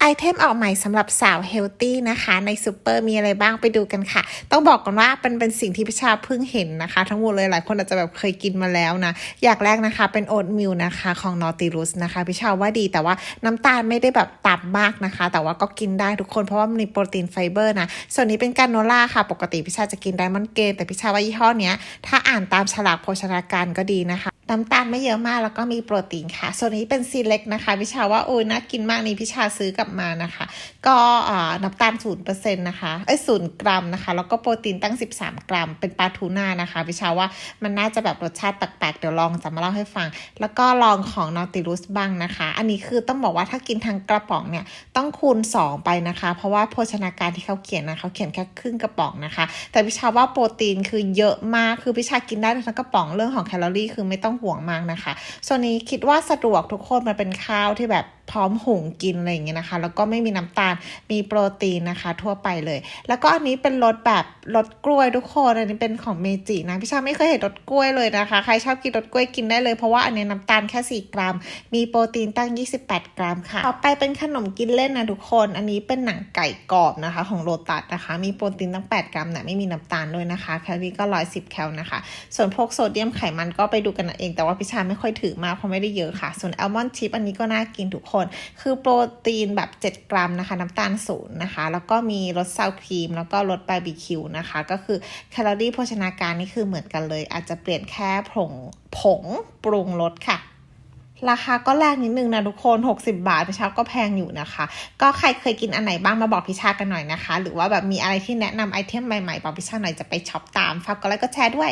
ไอเทมออกใหม่สำหรับสาวเฮลตี้นะคะในซูเปอร์มีอะไรบ้างไปดูกันค่ะ ต้องบอกก่อนว่าเป็นเป็นสิ่งที่พิชาเพิ่งเห็นนะคะ ทั้งหมดเลยหลายคนอาจจะแบบเคยกินมาแล้วนะ อย่างแรกนะคะเป็นโอ๊ตมิลนะคะของนอติรุสนะคะพิชาว่าดีแต่ว่าน้ำตาลไม่ได้แบบต่ำมากนะคะ แต่ว่าก็กินได้ทุกคนเพราะว่ามันมีโปรตีนไฟเบอร์นะส่วนนี้เป็นการโนล่าค่ะ ปกติพิชาจะกินไดมอนด์เกนแต่พิชาว่ายี่ห้อเนี้ยถ้าอ่านตามฉลากโภชนาการก็ดีนะคะ น้ำตาลไม่เยอะมากแล้วก็มีโปรตีนค่ะ ส่วนนี้เป็นซีเล็กนะคะ พิชาว่าโอ้ยน่ากินมากนี่พิชาซื้อกลับมานะคะ ก็น้ำตาลศูนเปอร์เซ็นต์นะคะเอ้ยศูนย์กรัมนะคะ แล้วก็โปรตีนตั้ง 13 กรัม เป็นปลาทูน่านะคะ พิชาว่ามันน่าจะแบบรสชาติแปลกๆ เดี๋ยวลองจะมาเล่าให้ฟัง แล้วก็ลองของนอติลุสบ้างนะคะ อันนี้คือต้องบอกว่าถ้ากินทางกระป๋องเนี่ยต้องคูณ 2 ไปนะคะ เพราะว่าโภชนาการที่เขาเขียนนะเขาเขียนแค่ครึ่งกระป๋องนะคะ แต่พิชาว่าโปรตีนคือเยอะมากคือพิชากินได้ทั้งกระป๋องเรื่องของแคลอรี่คือไม่ต้องห่วงมากนะคะส่วนนี้คิดว่าสะดวกทุกคนมันเป็นข้าวที่แบบพร้อมหุงกินอะไรอย่างเงี้ยนะคะ แล้วก็ไม่มีน้ำตาลมีโปรตีนนะคะ ทั่วไปเลย แล้วก็อันนี้เป็นรสแบบรสกล้วยทุกคนอันนี้เป็นของเมจินะพี่ชาไม่เคยเห็นรสกล้วยเลยนะคะ ใครชอบกินรสกล้วยกินได้เลยเพราะว่าอันนี้น้ำตาลแค่ 4 กรัม มีโปรตีนตั้ง 28 กรัมค่ะต่อไปเป็นขนมกินเล่นนะทุกคน อันนี้เป็นหนังไก่กรอบนะคะ ของโรตัสนะคะ มีโปรตีนตั้ง 8 กรัมนะไม่มีน้ำตาลด้วยนะคะแคลอรี่ก็ 110 แคลนะคะ ส่วนพวกโซเดียมไขมันก็ไปดูกันเอง แต่ว่าพิชาไม่ค่อยถือมากเพราะไม่ได้เยอะค่ะ ส่วนอัลมอนด์ชิพอันนี้ก็น่ากินทุกคนคือโปรตีนแบบ 7 กรัมนะคะ น้ำตาลศูนย์นะคะ แล้วก็มีรสซาวครีม แล้วก็รสบาร์บีคิวนะคะ ก็คือแคลอรี่โภชนาการนี่คือเหมือนกันเลย อาจจะเปลี่ยนแค่ผงผงปรุงรสค่ะราคาก็แรงนิดนึงนะทุกคน 60 บาทพิชาก็แพงอยู่นะคะ ก็ใครเคยกินอันไหนบ้างมาบอกพิชากันหน่อยนะคะ หรือว่าแบบมีอะไรที่แนะนำไอเทมใหม่ๆบอกพิชาหน่อยจะไปช็อปตาม ฝากกดไลค์ก็แชร์ด้วย